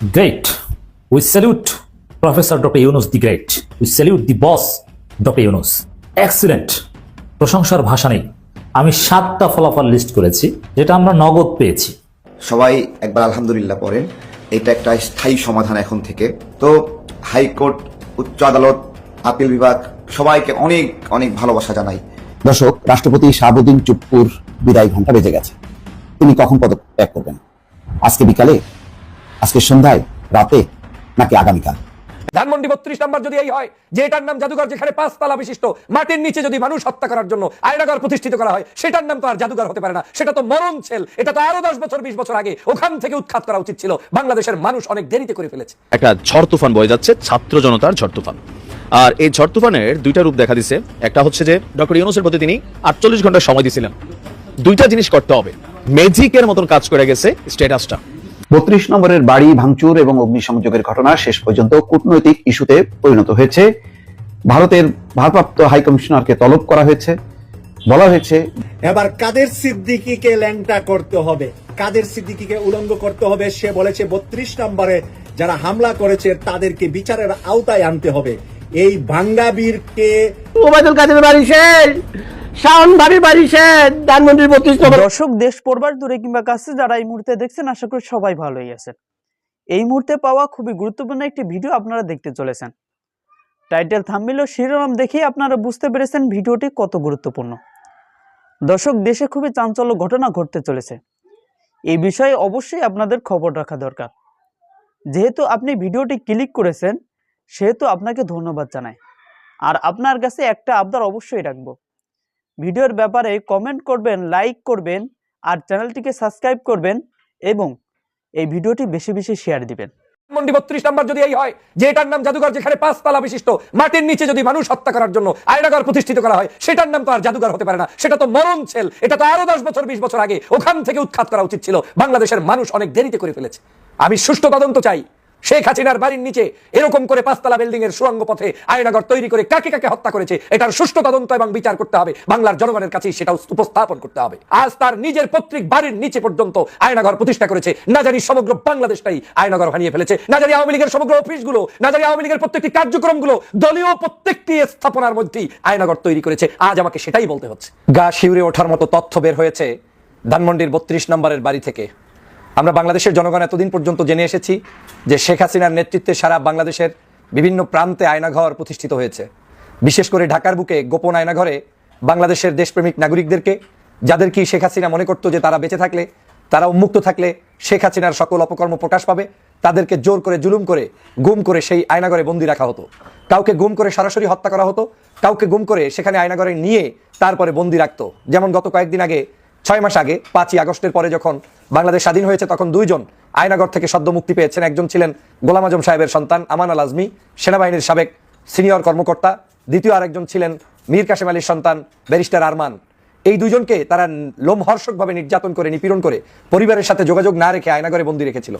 Great. We salute Professor Dr. Yunus the Great. We salute the boss, Dr. Yunus. Excellent. প্রশংসার ভাষা নেই আমি সাতটা ফলাফল লিস্ট করেছি যেটা আমরা নগদ পেয়েছি সবাই একবার আলহামদুলিল্লাহ পড়েন এটা একটা স্থায়ী সমাধান এখন থেকে তো হাইকোর্ট উচ্চ আদালত আপিল বিভাগ সবাইকে অনেক অনেক ভালোবাসা জানাই দর্শক রাষ্ট্রপতি শাহাবুদ্দিন চুপ্পুর বিদায় ঘণ্টা বেজে গেছে তিনি কখন পদত্যাগ করবেন আজকে বিকালে আজকে সন্ধ্যায় রাতে নাকি আগামীকাল? ধানমন্ডি বত্রিশ নাম্বার যদি এই হয় যে এটার নাম জাদুঘর যেখানে পাঁচতলা বিশিষ্ট মাটির নিচে যদি মানুষ হত্যা করার জন্য আয়নাগর প্রতিষ্ঠিত করা হয় সেটার নাম তো আর জাদুঘর হতে পারে না। সেটা তো মরণ ছেল এটা তো আরও দশ বছর বিশ বছর আগে ওখান থেকে উৎখাত করা উচিত ছিল। বাংলাদেশের মানুষ অনেক দেরিতে করে ফেলেছে। একটা ঝড় তুফান বয়ে যাচ্ছে ছাত্র জনতার ঝড় তুফান। আর এই ঝড় তুফানের দুইটা রূপ দেখা দিছে। একটা হচ্ছে যে ডক্টর ইউনুসের প্রতি তিনি আটচল্লিশ ঘণ্টা সময় দিয়েছিলেন দুইটা জিনিস করতে হবে। ম্যাজিকের মতন কাজ করে গেছে স্ট্যাটাসটা। বত্রিশ নম্বরের বাড়ি ভাঙচুর এবং অগ্নিসংযোগের ঘটনা শেষ পর্যন্ত কূটনৈতিক ইস্যুতে পরিণত হয়েছে। ভারতের ভারপ্রাপ্ত হাই কমিশনারকে তলব করা হয়েছে। বলা হয়েছে এবার কাদের সিদ্দিকিকে ল্যাংটা করতে হবে? কাদের সিদ্দিকিকে উলঙ্গ করতে হবে? সে বলেছে বত্রিশ নম্বরে যারা হামলা করেছে তাদেরকে বিচারের আওতায় আনতে হবে। এই ভাঙ্গাবীরকে ওবায়দুল কাদের বাড়ি শেষ! শাওন বাড়ি শেষ ধানমন্ডির দর্শক, দেশ পড়বার দূরে কিংবা কাছে, যারা এই মুহূর্তে দেখছেন, আশা করি সবাই ভালোই আছেন। এই মুহূর্তে পাওয়া খুবই গুরুত্বপূর্ণ একটি ভিডিও আপনারা দেখতে চলেছেন। টাইটেল থাম্বিল শিরোনাম দেখেই আপনারা বুঝতে পেরেছেন ভিডিওটি কত গুরুত্বপূর্ণ। দর্শক, দেশে খুবই চাঞ্চল্য ঘটনা ঘটতে চলেছে। এই বিষয়ে অবশ্যই আপনাদের খবর রাখা দরকার। যেহেতু আপনি ভিডিওটি ক্লিক করেছেন, সেহেতু আপনাকে ধন্যবাদ জানাই। আর আপনার কাছে একটা আবদার অবশ্যই রাখব। ভিডিওর ব্যাপারে কমেন্ট করবেন লাইক করবেন আর চ্যানেলটিকে সাবস্ক্রাইব করবেন এবং এই ভিডিওটি বেশি বেশি শেয়ার দিবেন। ধানমন্ডি বত্রিশ নাম্বার যদি এই হয় যে এটার নাম জাদুঘর যেখানে পাঁচতলা বিশিষ্ট, মাটির নিচে যদি মানুষ হত্যা করার জন্য আয়নাগর প্রতিষ্ঠিত করা হয়, সেটার নাম তো আর জাদুঘর হতে পারে না। সেটা তো মরণ ছেল, এটা তো আরও দশ বছর, বিশ বছর আগে ওখান থেকে উৎখাত করা উচিত ছিল। বাংলাদেশের মানুষ অনেক দেরিতে করে ফেলেছে। আমি সুষ্ঠু তদন্ত চাই। শেখ হাসিনার বাড়ির নিচে এরকম করে পাঁচতলা বিল্ডিং এর সুরঙ্গ পথে আয়নাগর তৈরি করে কাকে কাকে হত্যা করেছে, এটার সুষ্ঠু তদন্ত এবং বিচার করতে হবে। বাংলার জনগণের কাছে সেটা উপস্থাপন করতে হবে। আজ তার নিজের পৈতৃক বাড়ির নিচে পর্যন্ত আয়নাগর প্রতিষ্ঠা করেছে। না জানি সমগ্র বাংলাদেশটাই আয়নাগর ভানিয়ে ফেলেছে। না জানি আওয়ামী লীগের সমগ্র অফিসগুলো, না জানি আওয়ামী লীগের প্রত্যেকটি কার্যক্রমগুলো দলীয় প্রত্যেকটি স্থাপনার মধ্যেই আয়নাগর তৈরি করেছে। আজ আমাকে সেটাই বলতে হচ্ছে। গা শিউরে ওঠার মতো তথ্য বের হয়েছে ধানমন্ডির বত্রিশ নম্বরের বাড়ি থেকে। আমরা বাংলাদেশের জনগণ এতদিন পর্যন্ত জেনে এসেছি যে শেখ হাসিনার নেতৃত্বে সারা বাংলাদেশের বিভিন্ন প্রান্তে আয়নাঘর প্রতিষ্ঠিত হয়েছে। বিশেষ করে ঢাকার বুকে গোপন আয়নাঘরে বাংলাদেশের দেশপ্রেমিক নাগরিকদেরকে, যাদের কি শেখ হাসিনা মনে করতো যে তারা বেঁচে থাকলে, তারা উন্মুক্ত থাকলে শেখ হাসিনার সকল অপকর্ম প্রকাশ পাবে, তাদেরকে জোর করে জুলুম করে, গুম করে সেই আয়নাঘরে বন্দি রাখা হতো। কাউকে গুম করে সরাসরি হত্যা করা হতো, কাউকে গুম করে সেখানে আয়নাঘরে নিয়ে তারপরে বন্দি রাখতো। যেমন গত কয়েকদিন আগে ছয় মাস আগে, পাঁচই আগস্টের পরে যখন বাংলাদেশ স্বাধীন হয়েছে, তখন দুইজন আয়নাগর থেকে সদ্য মুক্তি পেয়েছেন। একজন ছিলেন গোলাম আজম সাহেবের সন্তান, আমান আল আজমি, সেনাবাহিনীর সাবেক সিনিয়র কর্মকর্তা। দ্বিতীয় আরেকজন ছিলেন মীর কাশেম আলীর সন্তান, ব্যারিস্টার আরমান। এই দুজনকে তারা লোমহর্ষকভাবে নির্যাতন করে, নিপীড়ন করে পরিবারের সাথে যোগাযোগ না রেখে আয়নাগরে বন্দি রেখেছিল।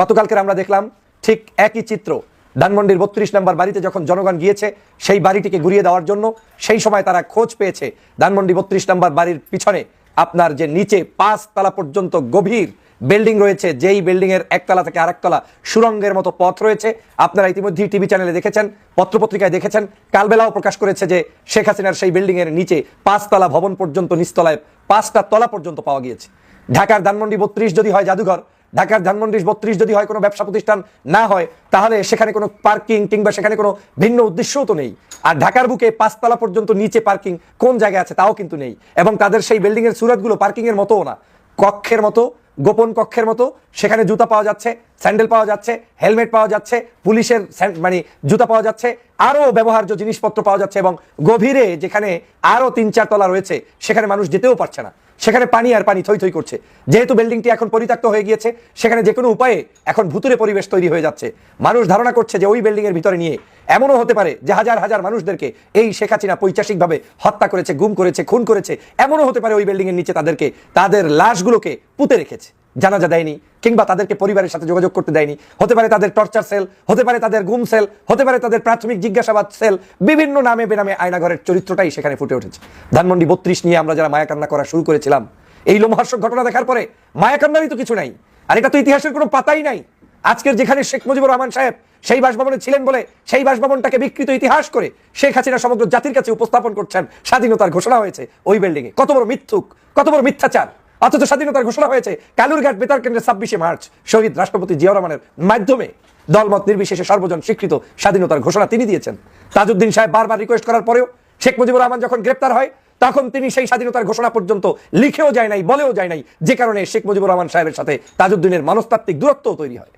গতকালকের আমরা দেখলাম ঠিক একই চিত্র। ধানমন্ডির বত্রিশ নম্বর বাড়িতে যখন জনগণ গিয়েছে, সেই বাড়িটিকে ঘুরিয়ে দেওয়ার জন্য সেই সময় তারা খোঁজ পেয়েছে। ধানমন্ডি বত্রিশ নম্বর বাড়ির পিছনে আপনার যে নিচে পাঁচ তলা পর্যন্ত গভীর বিল্ডিং রয়েছে, যেই বিল্ডিংয়ের একতলা থেকে আরেকতলা সুরঙ্গের মতো পথ রয়েছে। আপনারা ইতিমধ্যেই টিভি চ্যানেলে দেখেছেন, পত্রপত্রিকায় দেখেছেন, কালবেলাও প্রকাশ করেছে যে শেখ হাসিনার সেই বিল্ডিংয়ের নিচে পাঁচতলা ভবন পর্যন্ত, নিচতলায় পাঁচটা তলা পর্যন্ত পাওয়া গিয়েছে। ঢাকার ধানমন্ডি বত্রিশ যদি হয় জাদুঘর ঢাকার ধানমন্ডি বত্রিশ যদি হয় কোনো ব্যবসা প্রতিষ্ঠান না হয়, তাহলে সেখানে কোনো পার্কিং কিংবা সেখানে কোনো ভিন্ন উদ্দেশ্যও তো নেই। আর ঢাকার বুকে পাঁচতলা পর্যন্ত নিচে পার্কিং কোন জায়গায় আছে তাও কিন্তু নেই। এবং তাদের সেই বিল্ডিং এর সুরতগুলো পার্কিং এর মতোও না। কক্ষের মতো, গোপন কক্ষের মতো, সেখানে জুতা পাওয়া যাচ্ছে, স্যান্ডেল পাওয়া যাচ্ছে, হেলমেট পাওয়া যাচ্ছে, পুলিশের মানে জুতা পাওয়া যাচ্ছে, আরও ব্যবহার্য জিনিসপত্র পাওয়া যাচ্ছে এবং গভীরে যেখানে আরও তিন চার তলা রয়েছে, সেখানে মানুষ যেতেও পারছে না। সেখানে পানি আর পানি থই থই করছে। যেহেতু বিল্ডিংটি এখন পরিত্যক্ত হয়ে গিয়েছে, সেখানে যে কোনো উপায়ে এখন ভুতুরে পরিবেশ তৈরি হয়ে যাচ্ছে। মানুষ ধারণা করছে যে ওই বিল্ডিং এর ভিতরে নিয়ে এমনও হতে পারে যে হাজার হাজার মানুষদেরকে এই শেখ হাসিনা পৈচাসিকভাবে হত্যা করেছে, গুম করেছে, খুন করেছে, এমনও হতে পারে ওই বিল্ডিং এর নিচে তাদেরকে তাদের লাশগুলোকে পুঁতে রেখেছে। জানাজা দেয়নি, কিংবা তাদেরকে পরিবারের সাথে যোগাযোগ করতে দেয়নি। হতে পারে তাদের টর্চার সেল হতে পারে তাদের গুম সেল হতে পারে তাদের প্রাথমিক জিজ্ঞাসাবাদ সেল বিভিন্ন নামে বেনামে আয়নাঘরের চরিত্রটাই সেখানে ফুটে উঠেছে। ধানমন্ডি বত্রিশ নিয়ে আমরা যারা মায়াকান্না করা শুরু করেছিলাম, এই লোমহর্ষক ঘটনা দেখার পরে মায়াকান্নারই তো কিছু নাই, আর এটা তো ইতিহাসের কোনো পাতাই নাই। আজকের যেখানে শেখ মুজিবুর রহমান সাহেব সেই বাসভবনে ছিলেন বলে সেই বাসভবনটাকে বিকৃত ইতিহাস করে শেখ হাসিনা সমগ্র জাতির কাছে উপস্থাপন করছেন, স্বাধীনতার ঘোষণা হয়েছে ওই বিল্ডিং এ। কত বড় মিথ্যুক, কত বড় মিথ্যাচার। অথচ স্বাধীনতার ঘোষণা হয়েছে, কালুরঘাট বেতার কেন্দ্রে ছাব্বিশে মার্চ। শহীদ রাষ্ট্রপতি জিয়াউর রহমানের মাধ্যমে দলমত নির্বিশেষে সর্বজন স্বীকৃত স্বাধীনতার ঘোষণা তিনি দিয়েছেন। তাজউদ্দিন সাহেব বারবার রিকোয়েস্ট করার পরেও শেখ মুজিবুর রহমান যখন গ্রেপ্তার হয়, তখন তিনি সেই স্বাধীনতার ঘোষণা পর্যন্ত লিখেও যায় নাই, বলেও যায় নাই, যে কারণে শেখ মুজিবুর রহমান সাহেবের সাথে তাজউদ্দিনের মনস্তাত্ত্বিক দূরত্ব তৈরি হয়।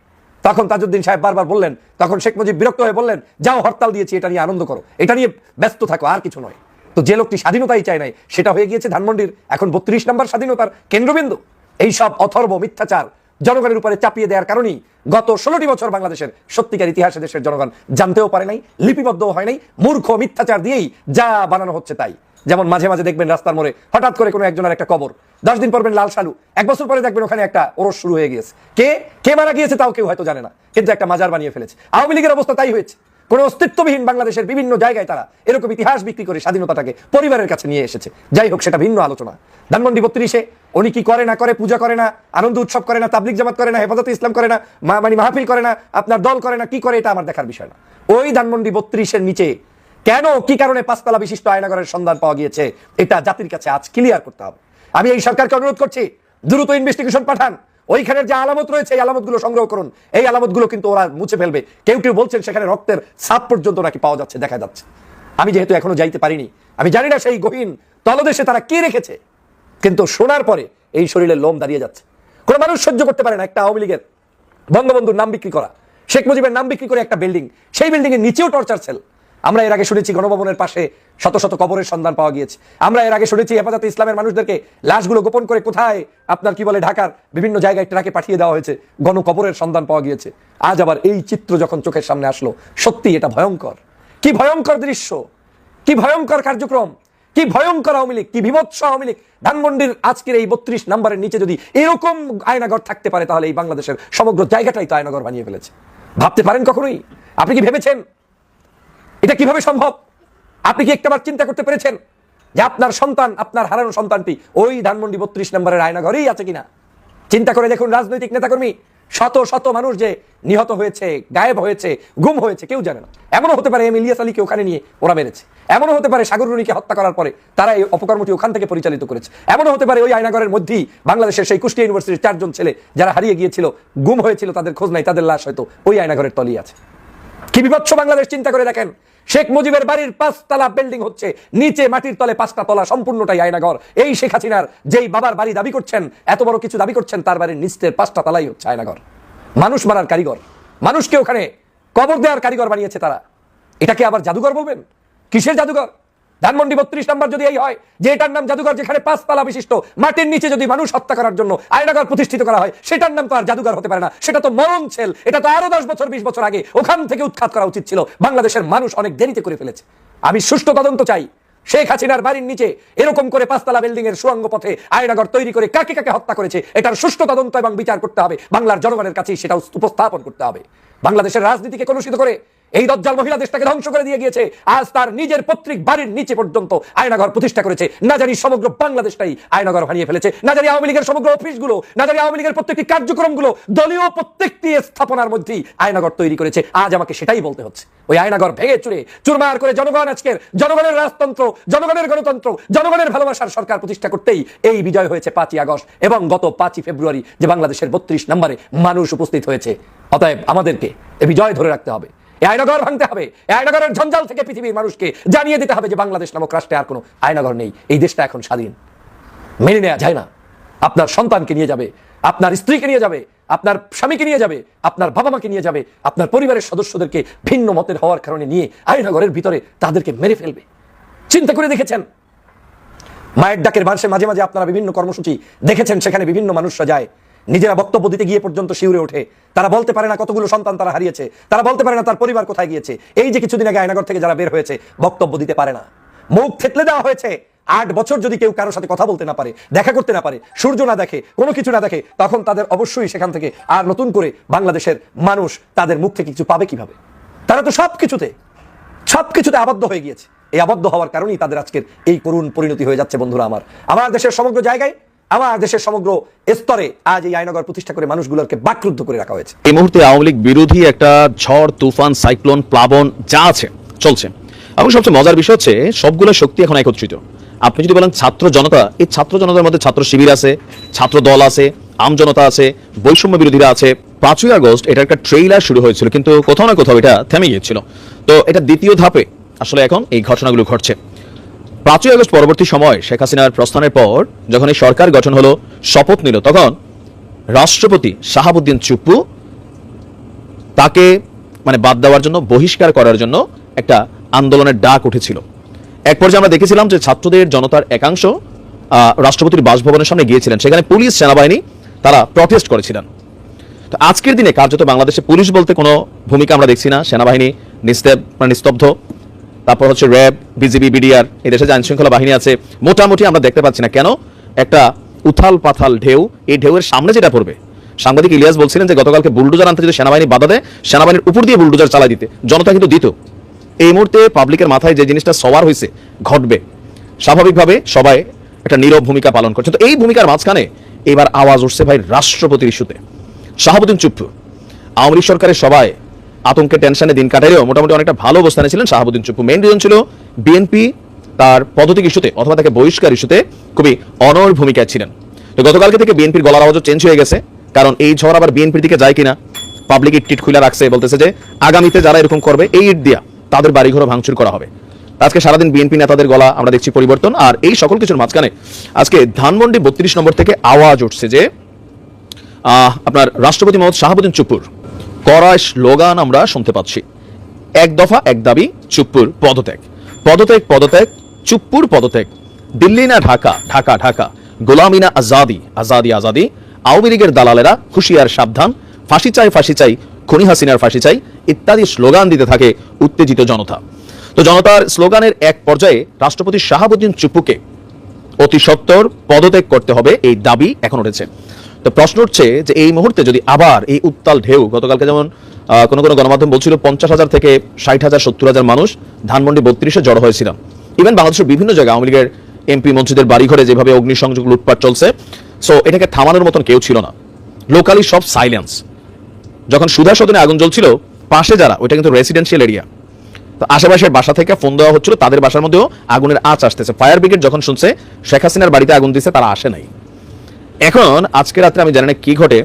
তখন তাজউদ্দিন সাহেব বারবার বললেন, তখন শেখ মুজিব বিরক্ত হয়ে বললেন, যাও হরতাল দিয়েছি, এটা নিয়ে আনন্দ করো, এটা নিয়ে ব্যস্ত থাকো, আর কিছু নয়। তো যে লোকটি স্বাধীনতাই চায় নাই, সেটা হয়ে গিয়েছে ধানমন্ডির এখন বত্রিশ নম্বর স্বাধীনতার কেন্দ্রবিন্দু। এই সব অথর্ব মিথ্যাচার জনগণের উপরে চাপিয়ে দেওয়ার কারণেই গত ষোলোটি বছর বাংলাদেশের সত্যিকার ইতিহাসে দেশের জনগণ জানতেও পারে নাই, লিপিবদ্ধও হয় নাই, মূর্খ মিথ্যাচার দিয়েই যা বানানো হচ্ছে তাই। যেমন মাঝে মাঝে দেখবেন রাস্তার মোড়ে হঠাৎ করে কোনো একজনের একটা কবর, দশ দিন পরবেন লাল সালু এক বছর পরে দেখবেন ওখানে একটা ওরস শুরু হয়ে গিয়েছে। কে? কে মারা গিয়েছে তাও কেউ হয়তো জানে না, কিন্তু একটা মাজার বানিয়ে ফেলেছে। আওয়ামী লীগের অবস্থা তাই হয়েছে। কোনো অস্তিত্ববিহীন বাংলাদেশের বিভিন্ন জায়গায় তারা এরকম ইতিহাস বিক্রি করে স্বাধীনতাটাকে পরিবারের কাছে নিয়ে এসেছে। যাই হোক, সেটা ভিন্ন আলোচনা। ধানমন্ডি বত্রিশে, উনি কি করে না করে, পূজা করে না, আনন্দ উৎসব করে না তাবলিক জামাত করে না, হেফাজতে ইসলাম করে না মানে মাহফিল করে না, আপনার দল করে না, কি করে, এটা আমার দেখার বিষয় না। ওই ধানমন্ডি বত্রিশের নিচে কেন, কি কারণে পাঁচতলা বিশিষ্ট আয়নাগরের সন্ধান পাওয়া গিয়েছে, এটা জাতির কাছে আজ ক্লিয়ার করতে হবে। আমি এই সরকারকে অনুরোধ করছি, দ্রুত ইনভেস্টিগেশন পাঠান। ওইখানের যে আলামত রয়েছে, এই আলামতগুলো সংগ্রহ করুন। এই আলামতগুলো কিন্তু ওরা মুছে ফেলবে। কেউ কেউ বলছেন সেখানে রক্তের ছাপ পর্যন্ত নাকি পাওয়া যাচ্ছে, দেখা যাচ্ছে। আমি যেহেতু এখনও যাইতে পারিনি, আমি জানি না সেই গহীন তলদেশে তারা কি রেখেছে। কিন্তু শোনার পরে এই শরীরের লোম দাঁড়িয়ে যাচ্ছে। কোনো মানুষ সহ্য করতে পারে না একটা আওয়ামী লীগের বঙ্গবন্ধুর নাম বিক্রি করা। শেখ মুজিবের নাম বিক্রি করে একটা বিল্ডিং। সেই বিল্ডিং এর নিচেও টর্চার সেল। আমরা এর আগে শুনেছি গণভবনের পাশে শত শত কবরের সন্ধান পাওয়া গিয়েছে। আমরা এর আগে শুনেছি হেফাজতে ইসলামের মানুষদেরকে লাশগুলো গোপন করে কোথায়, আপনার কি বলে ঢাকার বিভিন্ন জায়গায় ট্রাকে পাঠিয়ে দেওয়া হয়েছে, গণকবরের সন্ধান পাওয়া গিয়েছে। আজ আবার এই চিত্র যখন চোখের সামনে আসলো সত্যি এটা ভয়ঙ্কর। কি ভয়ঙ্কর দৃশ্য, কি ভয়ঙ্কর কার্যক্রম, কি ভয়ঙ্কর আওয়ামী লীগ, কি বিভৎস আওয়ামী লীগ। ধানমন্ডির আজকের এই বত্রিশ নাম্বারের নিচে যদি এরকম আয়নাগর থাকতে পারে, তাহলে এই বাংলাদেশের সমগ্র জায়গাটাই তো আয়নাগর বানিয়ে ফেলেছে। ভাবতে পারেন কখনোই? আপনি কি ভেবেছেন এটা কীভাবে সম্ভব? আপনি কি একটাবার চিন্তা করতে পেরেছেন যে আপনার সন্তান, আপনার হারানো সন্তানটি ওই ধানমন্ডি বত্রিশ নম্বরের আয়নাঘরেই আছে কিনা? চিন্তা করে দেখুন রাজনৈতিক নেতাকর্মী, শত শত মানুষ যে নিহত হয়েছে, গায়েব হয়েছে, গুম হয়েছে, কেউ জানে না। এমনও হতে পারে এম ইলিয়াস আলীকে ওখানে নিয়ে ওরা মেরেছে। এমনও হতে পারে সাগর রুনিকে হত্যা করার পরে তারা এই অপকর্মটি ওখান থেকে পরিচালিত করেছে। এমনও হতে পারে ওই আয়নাগরের মধ্যেই বাংলাদেশের সেই কুষ্টিয়া ইউনিভার্সিটির চারজন ছেলে যারা হারিয়ে গিয়েছিল, গুম হয়েছিল, তাদের খোঁজ নাই, তাদের লাশ হয়তো ওই আয়নাগরের তলিয়ে আছে। কি বিভৎস বাংলাদেশ, চিন্তা করে দেখেন। শেখ মুজিবের বাড়ির পাঁচতলা বিল্ডিং হচ্ছে, নিচে মাটির তলে পাঁচটা তলা, সম্পূর্ণটাই আয়নাঘর। এই শেখ হাসিনার যেই বাবার বাড়ি দাবি করছেন, এত বড় কিছু দাবি করছেন, তার বাড়ির নিচের পাঁচটা তলাই হচ্ছে আয়নাঘর। মানুষ মারার কারিগর। মানুষকে ওখানে কবর দেওয়ার কারিগর বানিয়েছে তারা। এটাকে আবার জাদুঘর বলবেন? কিসের জাদুঘর? ধানমন্ডি বত্রিশ নম্বর যদি এই হয় যে এটার নাম জাদুঘর যেখানে পাঁচতলা বিশিষ্ট, মাটির নিচে যদি মানুষ হত্যা করার জন্য আয়নাঘর প্রতিষ্ঠিত করা হয়, সেটার নাম তো আর জাদুঘর হতে পারে না। সেটা তো মরণ ছেল। এটা তো আরও দশ বছর, বিশ বছর আগে ওখান থেকে উৎখাত করা উচিত ছিল। বাংলাদেশের মানুষ অনেক দেরিতে করে ফেলেছে। আমি সুষ্ঠু তদন্ত চাই। শেখ হাসিনার বাড়ির নিচে এরকম করে পাঁচতলা বিল্ডিং এর সুরঙ্গ পথে আয়নাঘর তৈরি করে কাকে কাকে হত্যা করেছে, এটার সুষ্ঠু তদন্ত এবং বিচার করতে হবে। বাংলার জনগণের কাছে সেটা উপস্থাপন করতে হবে। বাংলাদেশের রাজনীতিকে কলুষিত করে এই দজ্জাল মহিলা দেশটাকে ধ্বংস করে দিয়ে গিয়েছে। আজ তার নিজের পত্রিক বাড়ির নিচে পর্যন্ত আয়নাঘর প্রতিষ্ঠা করেছে। না জানি সমগ্র বাংলাদেশটাই আয়নাঘর বানিয়ে ফেলেছে। না জানি আওয়ামী লীগের সমগ্র অফিসগুলো, না জানি আওয়ামী লীগের প্রত্যেকটি কার্যক্রমগুলো, দলীয় প্রত্যেকটি স্থাপনার মধ্যেই আয়নাঘর তৈরি করেছে। আজ আমাকে সেটাই বলতে হচ্ছে। ওই আয়নাঘর ভেঙে চুরে চুরমার করে জনগণ আজকের, জনগণের রাজতন্ত্র, জনগণের গণতন্ত্র, জনগণের ভালোবাসার সরকার প্রতিষ্ঠা করতেই এই বিজয় হয়েছে পাঁচই আগস্ট এবং গত পাঁচই ফেব্রুয়ারি যে বাংলাদেশের বত্রিশ নম্বরে মানুষ উপস্থিত হয়েছে। অতএব আমাদেরকে এ বিজয় ধরে রাখতে হবে। এই আয়নাগর ভাঙতে হবে। এই আয়নাগরের জঞ্জাল থেকে পৃথিবীর মানুষকে জানিয়ে দিতে হবে যে বাংলাদেশ নামক রাষ্ট্রে আর কোনো আয়নাগর নেই। এই দেশটা এখন স্বাধীন। মেনে নেওয়া যায় না। আপনার সন্তানকে নিয়ে যাবে, আপনার স্ত্রীকে নিয়ে যাবে, আপনার স্বামীকে নিয়ে যাবে, আপনার বাবা মাকে নিয়ে যাবে, আপনার পরিবারের সদস্যদেরকে ভিন্ন মতের হওয়ার কারণে নিয়ে আয়নাগরের ভিতরে তাদেরকে মেরে ফেলবে। চিন্তা করে দেখেছেন? মায়ের ডাকের মাসে মাঝে মাঝে আপনারা বিভিন্ন কর্মসূচি দেখেছেন, সেখানে বিভিন্ন মানুষরা যায়। নিজেরা বক্তব্য দিতে গিয়ে পর্যন্ত শিউরে ওঠে। তারা বলতে পারে না কতগুলো সন্তান তারা হারিয়েছে। তারা বলতে পারে না তার পরিবার কোথায় গিয়েছে। এই যে কিছুদিন আগে আয়নাগর থেকে যারা বের হয়েছে, বক্তব্য দিতে পারে না। মুখ থেতলে দেওয়া হয়েছে। আট বছর যদি কেউ কারোর সাথে কথা বলতে না পারে, দেখা করতে না পারে, সূর্য না দেখে, কোনো কিছু না দেখে, তখন তাদের অবশ্যই সেখান থেকে আর নতুন করে বাংলাদেশের মানুষ তাদের মুখ থেকে কিছু পাবে কীভাবে? তারা তো সব কিছুতে সবকিছুতে আবদ্ধ হয়ে গিয়েছে। এই আবদ্ধ হওয়ার কারণেই তাদের আজকের এই করুণ পরিণতি হয়ে যাচ্ছে বন্ধুরা আমার। আমার দেশের সমগ্র জায়গায় আমার দেশের সমগ্র স্তরে আজ এই আইনগর প্রতিষ্ঠা করে মানুষগুলোকে বাকরুদ্ধ করে রাখা হয়েছে। এই মুহূর্তে আওয়ামী লীগ বিরোধী একটা ঝড়, তুফান, সাইক্লোন, প্লাবন যা আছে, চলছে। এবং সবচেয়ে মজার বিষয় হচ্ছে সবগুলো শক্তি এখন একত্রিত। আপনি যদি বলেন ছাত্র জনতা, এই ছাত্র জনতার মধ্যে ছাত্র শিবির আছে, ছাত্র দল আছে, আম জনতা আছে, বৈষম্য বিরোধীরা আছে। পাঁচই আগস্ট এটা একটা ট্রেইলার শুরু হয়েছিল, কিন্তু কোথাও না কোথাও এটা থেমে গিয়েছিল। তো এটা দ্বিতীয় ধাপে আসলে এখন এই ঘটনাগুলো ঘটছে। পাঁচই আগস্ট পরবর্তী সময় শেখ হাসিনার প্রস্থানের পর যখন এই সরকার গঠন হলো, শপথ নিল, তখন রাষ্ট্রপতি শাহাবুদ্দিন চুপ্পু তাকে মানে বাদ দেওয়ার জন্য, বহিষ্কার করার জন্য একটা আন্দোলনের ডাক উঠেছিল। এক পর্যায়ে আমরা দেখেছিলাম যে ছাত্রদের জনতার একাংশ রাষ্ট্রপতির বাসভবনের সামনে গিয়েছিলেন। সেখানে পুলিশ, সেনাবাহিনী তারা প্রটেস্ট করেছিলেন। তো আজকের দিনে কার্যত বাংলাদেশে পুলিশ বলতে কোনো ভূমিকা আমরা দেখছি না। সেনাবাহিনী নিস্তেব মানে নিস্তব্ধ। তারপর হচ্ছে র্যাব, বিজিবি, বিডিআর, এই দেশে যে আইন শৃঙ্খলা বাহিনী আছে। মোটামুটি আমরা দেখতে পাচ্ছি না। কেন? একটা উথাল পাথাল ঢেউ, এই ঢেউয়ের সামনে যেটা পড়বে, সাংবাদিক ইলিয়াস বলছিলেন যে গতকালকে বুলডোজার আনতে যদি সেনাবাহিনী বাধা দেয়, সেনাবাহিনীর উপর দিয়ে বুলডোজার চালাই দিতে। জনতা কিন্তু দিত। এই মুহূর্তে পাবলিকের মাথায় যে জিনিসটা সবার হয়েছে, ঘটবে। স্বাভাবিকভাবে সবাই একটা নীরব ভূমিকা পালন করছে। তো এই ভূমিকার মাঝখানে এবার আওয়াজ উঠছে ভাই রাষ্ট্রপতির ইস্যুতে। শাহাবুদ্দিন চুপ্পু, আওয়ামী লীগ সরকারের সবাই আতঙ্কে টেনশনে দিন কাটালেও মোটামুটি অনেকটা ভালো অবস্থানে ছিলেন শাহাবুদ্দিন চুপ্পু মেন রিজন ছিল বিএনপি তার পদত্যাগ ইস্যুতে অথবা তাকে বহিষ্কার ইস্যুতে খুবই অনর ভূমিকায় ছিলেন। তো গতকালকে থেকে বিএনপির গলার আওয়াজও চেঞ্জ হয়ে গেছে, কারণ এই ঝড় আবার বিএনপির দিকে যায় কিনা পাবলিক টিট খুলে রাখছে, বলতেছে যে আগামীতে যারা এরকম করবে, এই ইট দিয়া তাদের বাড়িঘরও ভাঙচুর করা হবে। আজকে সারাদিন বিএনপি নেতাদের গলা আমরা দেখছি পরিবর্তন, আর এই সকল কিছুর মাঝখানে আজকে ধানমন্ডি বত্রিশ নম্বর থেকে আওয়াজ উঠছে যে আপনার রাষ্ট্রপতি মোহাম্মদ শাহাবুদ্দিন চুপ্পুর কড়া স্লোগান আমরা শুনতে পাচ্ছি। এক দফা, এক দাবি, চুপ্পুর পদত্যাগ। পদত্যাগ পদত্যাগ, চুপ্পুর পদত্যাগ। দিল্লি না ঢাকা? ঢাকা ঢাকা। গোলামি না আজাদি? আজাদি আজাদি। আওয়ামী লীগের দালালেরা হুঁশিয়ার সাবধান। ফাঁসি চাই ফাঁসি চাই, খনি হাসিনার ফাঁসি চাই, ইত্যাদি স্লোগান দিতে থাকে উত্তেজিত জনতা। তো জনতার স্লোগানের এক পর্যায়ে রাষ্ট্রপতি শাহাবুদ্দিন চুপ্পুকে অতি সত্বর পদত্যাগ করতে হবে এই দাবি এখন উঠেছে। তো প্রশ্ন উঠছে যে এই মুহূর্তে যদি আবার এই উত্তাল ঢেউ, গতকালকে যেমন কোনো কোনো গণমাধ্যম বলছিল পঞ্চাশ হাজার থেকে ষাট হাজার, সত্তর হাজার মানুষ ধানমন্ডি বত্রিশে জড়ো হয়েছিল ইভেন বাংলাদেশের বিভিন্ন জায়গায় আওয়ামী লীগের এমপি মন্ত্রীদের বাড়িঘরে যেভাবে অগ্নিসংযোগ, লুটপাট চলছে সো এটাকে থামানোর মতন কেউ ছিল না। লোকালি সব সাইলেন্স যখন সুধা সদনে আগুন জ্বলছিল, পাশে যারা, ওইটা কিন্তু রেসিডেন্সিয়াল এরিয়া তো আশেপাশের বাসা থেকে ফোন দেওয়া হচ্ছিল, তাদের বাসার মধ্যেও আগুনের আঁচ আসতেছে। ফায়ার ব্রিগেড যখন শুনছে, শেখ হাসিনার বাড়িতে আগুন দিছে, তারা আসে নাই। এখন আজকে রাত্রে আমি জানি না কি ঘটে।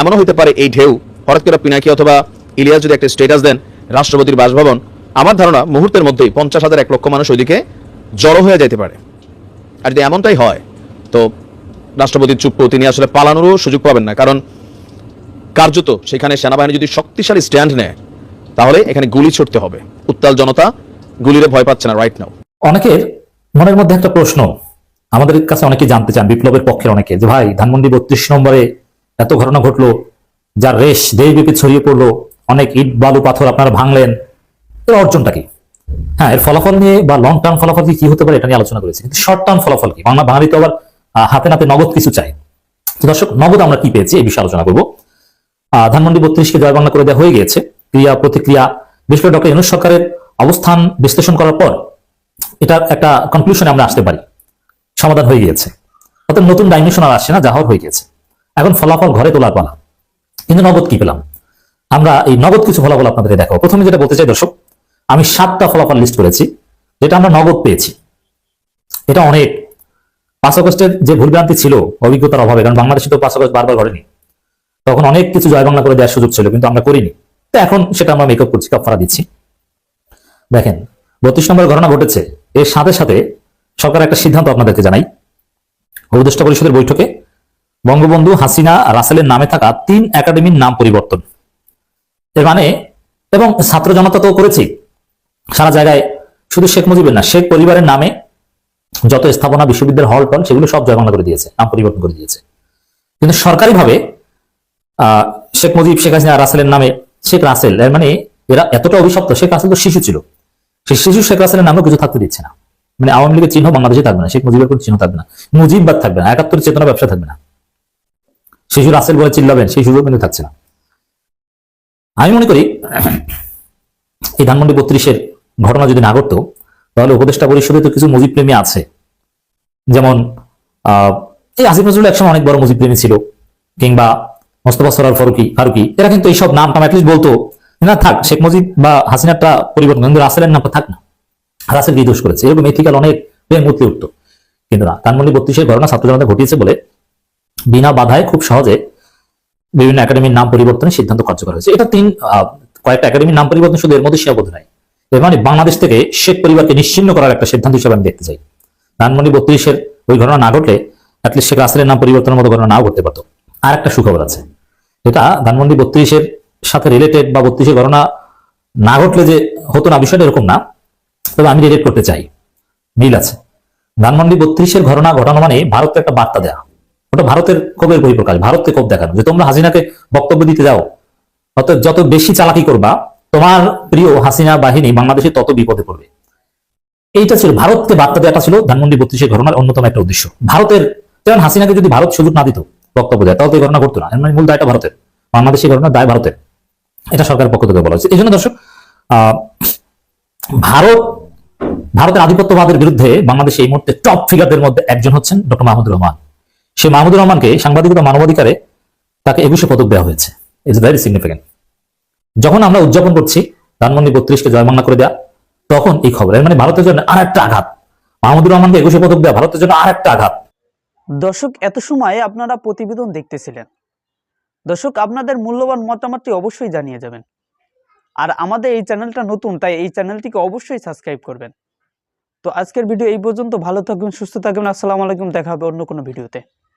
এমনও হতে পারে এই ঢেউ, হঠাৎ করে পিনাকি অথবা ইলিয়াস যদি একটা স্টেটাস দেন, রাষ্ট্রপতির বাসভবন, আমার ধারণা মুহূর্তের মধ্যেই পঞ্চাশ হাজার এক লক্ষ মানুষ ওইদিকে জড়ো হয়ে যেতে পারে। আর যদি এমনটাই হয়, তো রাষ্ট্রপতি চুপ্পু তিনি আসলে পালানোরও সুযোগ পাবেন না, কারণ কার্যত সেখানে সেনাবাহিনী যদি শক্তিশালী স্ট্যান্ড নেয়, তাহলে এখানে গুলি ছুটতে হবে। উত্তাল জনতা গুলিরে ভয় পাচ্ছে না রাইট নাও অনেকের মনের মধ্যে একটা প্রশ্ন আমাদের কাছে অনেকে জানতে চান, বিপ্লবের পক্ষের অনেকে, যে ভাই ধানমন্ডি বত্রিশ নম্বরে এত ঘটনা ঘটলো, যার রেশ দেশব্যাপী ছড়িয়ে পড়ল, অনেক ইট, বালু, পাথর আপনারা ভাঙলেন, এর অর্জনটা কি? হ্যাঁ এর ফলাফল নিয়ে বা লং টার্ম ফলাফল কি হতে পারে এটা নিয়ে আলোচনা করেছি, কিন্তু শর্ট টার্ম ফলাফল কি? বাংলা বাঙালি তো আবার হাতে নাতে নগদ কিছু চাই তো দর্শক, নগদ আমরা কি পেয়েছি এই বিষয়ে আলোচনা করব। ধানমন্ডি বত্রিশকে জয় বাংলা করে দেওয়া হয়ে গিয়েছে। ক্রিয়া, প্রতিক্রিয়া বিশেষ করে ডক্টর ইউনুস সরকারের অবস্থান বিশ্লেষণ করার পর, এটার একটা কনক্লুশনে আমরা আসতে পারি। সমাধান হয়ে গিয়েছে। অর্থাৎ নতুন ডাইমেনশন আর আসছে না, যা হয়ে গিয়েছে। এখন ফলাফল ঘরে তোলার পালা। কিন্তু নগদ কি পেলাম? আমরা এই নগদ কিছু ফলাফল আপনাদের দেখাবো। প্রথমে যেটা বলতে চাই, দর্শক, আমি সাতটা ফলাফল লিস্ট করেছি, যেটা আমরা নগদ পেয়েছি। এটা অনেক। পাঁচ আগস্টের যে ভুলভ্রান্তি ছিল, অভিজ্ঞতার অভাবে, কারণ বাংলাদেশে তো পাঁচ আগস্ট বারবার ঘটেনি। তখন অনেক কিছু জয় বাংলা করে দেওয়ার সুযোগ ছিল, কিন্তু আমরা করিনি। তো এখন সেটা আমরা মেকআপ করছি কাপড়া দিচ্ছি। দেখেন, বত্রিশ নম্বর ঘটনা ঘটেছে। এর সাথে সাথে সরকার একটা সিদ্ধান্ত আপনাদেরকে জানাই। উপদেষ্টা পরিষদের বৈঠকে বঙ্গবন্ধু হাসিনা রাসেলের নামে থাকা তিন একাডেমির নাম পরিবর্তন। এর মানে এবং ছাত্র জনতা তো করেছি। সারা জায়গায় শুধু শেখ মুজিবের না শেখ পরিবারের নামে যত স্থাপনা বিশ্ববিদ্যালয় হল টল সেগুলো সব জয়বাংলা করে দিয়েছে নাম পরিবর্তন করে দিয়েছে। কিন্তু সরকারিভাবে আহ, শেখ মুজিব শেখ হাসিনা রাসেলের নামে শেখ রাসেল এর মানে এরা এতটা অভিশপ্ত শেখ রাসেল তো শিশু ছিল। সেই শিশু শেখ রাসেলের নামে কিছু থাকতে দিচ্ছে না। মানে আওয়ামী লীগের চিহ্ন বাংলাদেশে থাকবে না, শেখ মুজিবের কোনো চিহ্ন থাকবে না, মুজিববাদ থাকবে না, একাত্তর চেতনা ব্যবসা থাকবে না। শিশু রাসেল বলে চিল্লাবেন, সেই সুযোগ কিন্তু থাকছে না। আমি মনে করি এই ধানমন্ডি বত্রিশের ঘটনা যদি না ঘটতো, তাহলে উপদেষ্টা পরিষদে তো কিছু মুজিব প্রেমী আছে। যেমন এই আসিফ নজরুল একসময় অনেক বড় মুজিব প্রেমী ছিল, কিংবা মোস্তফা সরার ফারুকি ফারুকি, এরা কিন্তু এইসব নাম টাম অ্যাটলিস্ট বলতো না, থাক, শেখ মুজিব বা হাসিনাটা পরিবর্তন, কিন্তু রাসেলের নামটা থাক না। রাসেল কি দোষ করেছে। এরকম এথিক্যাল অনেক প্রেম উঠতে উঠতো। কিন্তু না ধানমন্ডি বত্রিশের ঘটনা ছাত্র জনতা ঘটিয়েছে বলে বিনা বাধায় খুব সহজে বিভিন্ন একাডেমির নাম পরিবর্তনের সিদ্ধান্ত কার্যকর হয়েছে। এটা তিন কয়েকটা একাডেমির নাম পরিবর্তন শুধু এর মধ্যে সীমাবদ্ধ নাই এর মানে বাংলাদেশ থেকে শেখ পরিবারকে নিশ্চিন্ন করার একটা সিদ্ধান্ত হিসেবে আমি দেখতে চাই। ধানমন্ডি বত্রিশের ওই ঘটনা না ঘটলে অ্যাটলিস্ট শেখ রাসেলের নাম পরিবর্তনের মতো ঘটনা নাও ঘটতে পারতো। আর একটা সুখবর আছে। এটা ধানমন্ডি বত্রিশের সাথে রিলেটেড বা বত্রিশের ঘটনা না ঘটলে যে হতো না, বিষয়টা এরকম না। তবে আমি রিলেট করতে চাই। মিল আছে। ধানমন্ডি বত্রিশের ঘটনা ঘটানো মানে ভারতকে একটা বার্তা দেয়া। ওটা ভারতের ক্ষোভের বহিঃপ্রকাশ ভারতকে ক্ষোভ দেখানো। যে তোমরা হাসিনাকে বক্তব্য দিতে যাও, অর্থাৎ যত বেশি চালাকি করবা, তোমার প্রিয় হাসিনা বাহিনী বাংলাদেশে তত বিপদে পড়বে। এইটা ছিল, ভারতকে বার্তা দেওয়াটা ছিল ধানমন্ডি বত্রিশের ঘটনার অন্যতম একটা উদ্দেশ্য। ভারতের, যেমন হাসিনাকে যদি ভারত সুযোগ না দিত বক্তব্য দেয়, তাহলে এই ঘটনা ঘটতো না। মানে মূল দায়টা ভারতের। বাংলাদেশের ঘটনা দায় ভারতের। এটা সরকারের পক্ষ থেকে বলা হয়েছে। এই জন্য দর্শক ভারত ভারতের আধিপত্যবাদের বিরুদ্ধে বাংলাদেশে এই মুহূর্তে টপ ফিগারদের মধ্যে একজন হচ্ছেন ডক্টর মাহমুদুর রহমান। সেই মাহমুদুর রহমানকে সাংবাদিকতা মানবাধিকারে তাকে একুশে পদক দেওয়া হয়েছে। ইটস ভেরি সিগনিফিকেন্ট যখন আমরা উদযাপন করছি, ধানমন্ডি বত্রিশকে জয় বাংলা করে দেয়া, তখন এই খবর মানে ভারতের জন্য আর একটা আঘাত। মাহমুদুর রহমানকে একুশে পদক দেওয়া ভারতের জন্য আর একটা আঘাত। দর্শক, এত সময় আপনারা প্রতিবেদন দেখতেছিলেন। দর্শক, আপনাদের মূল্যবান মতামতটি অবশ্যই জানিয়ে যাবেন। আর আমাদের এই চ্যানেলটা নতুন, তাই এই চ্যানেলটিকে অবশ্যই সাবস্ক্রাইব করবেন। তো আজকের ভিডিও এই পর্যন্ত। ভালো থাকবেন, সুস্থ থাকবেন। আসসালামু আলাইকুম। দেখা হবে অন্য কোনো ভিডিওতে।